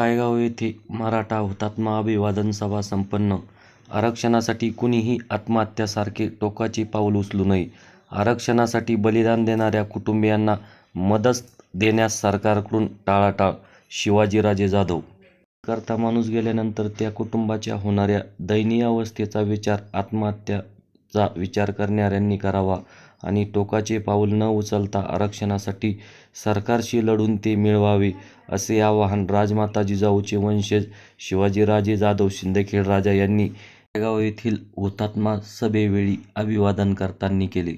कायगाव येथे मराठा हुतात्मा अभिवादन सभा संपन्न. आरक्षणासाठी कुणीही आत्महत्यासारखे टोकाचे पाऊल उचलू नये. आरक्षणासाठी बलिदान देणाऱ्या कुटुंबियांना मदत देण्यास सरकारकडून टाळाटाळ. शिवाजीराजे जाधव. करता माणूस गेल्यानंतर त्या कुटुंबाच्या होणाऱ्या दयनीय अवस्थेचा विचार आत्महत्या चा विचार करणाऱ्यांनी करावा आणि टोकाचे पाऊल न उचलता आरक्षणासाठी सरकारशी लढून ते मिळवावे असे आवाहन राजमाता जिजाऊचे वंशज शिवाजीराजे जाधव शिंदखेड राजा यांनी जळगाव येथील हुतात्मा सभेवेळी अभिवादन करताना केले.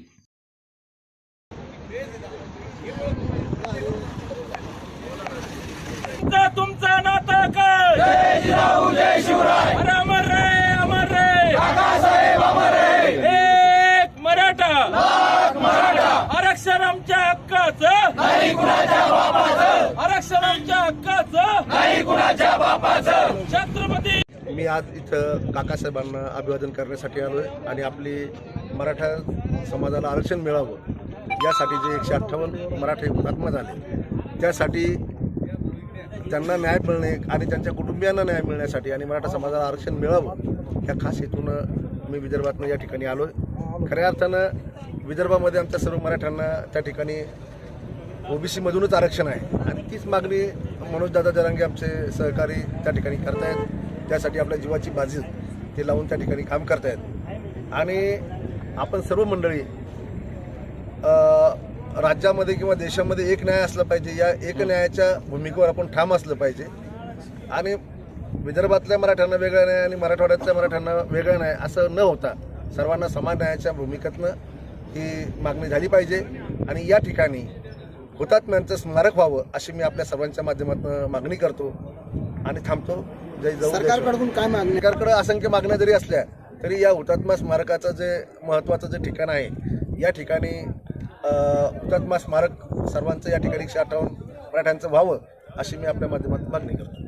हक्काचं? नाही कुणाच्या बापाचं. हक्काचं? नाही कुणाच्या बापाचं. छत्रपती मी आज इथं काकासाहेबांना अभिवादन करण्यासाठी आलो आहे आणि आपली मराठा समाजाला आरक्षण मिळावं यासाठी जे एकशे अठ्ठावन्न मराठे हुतात्मा झाले त्यासाठी त्यांना न्याय मिळणे आणि त्यांच्या कुटुंबियांना न्याय मिळण्यासाठी आणि मराठा समाजाला आरक्षण मिळावं या खास हेतूनं मी विदर्भातनं या ठिकाणी आलो आहे खऱ्या अर्थानं विदर्भामध्ये आमच्या सर्व मराठ्यांना त्या ठिकाणी ओबीसीमधूनच आरक्षण आहे. आणि तीच मागणी मनोजदादा जरांगे आमचे सहकारी त्या ठिकाणी करतायत. त्यासाठी आपल्या जीवाची बाजी ते लावून त्या ठिकाणी काम करतायत. आणि आपण सर्व मंडळी राज्यामध्ये किंवा देशामध्ये एक न्याय असला पाहिजे. या एक न्यायाच्या भूमिकेवर आपण ठाम असलं पाहिजे. आणि विदर्भातल्या मराठ्यांना वेगळा न्याय आणि मराठवाड्यातल्या मराठ्यांना वेगळा न्याय असं न होता सर्वांना समान न्यायाच्या भूमिकेतनं ही मागणी झाली पाहिजे. आणि या ठिकाणी हुतात्म्यांचं स्मारक व्हावं अशी मी आपल्या सर्वांच्या माध्यमातून मागणी करतो आणि थांबतो. जय जाऊ. सरकारकडून काय मागणी? सरकारकडे असंख्य मागण्या जरी असल्या तरी या हुतात्मा स्मारकाचं जे महत्त्वाचं जे ठिकाण आहे या ठिकाणी हुतात्मा स्मारक सर्वांचं या ठिकाणी अठ्ठावन्न मराठ्यांचं व्हावं अशी मी आपल्या माध्यमातून मागणी करतो.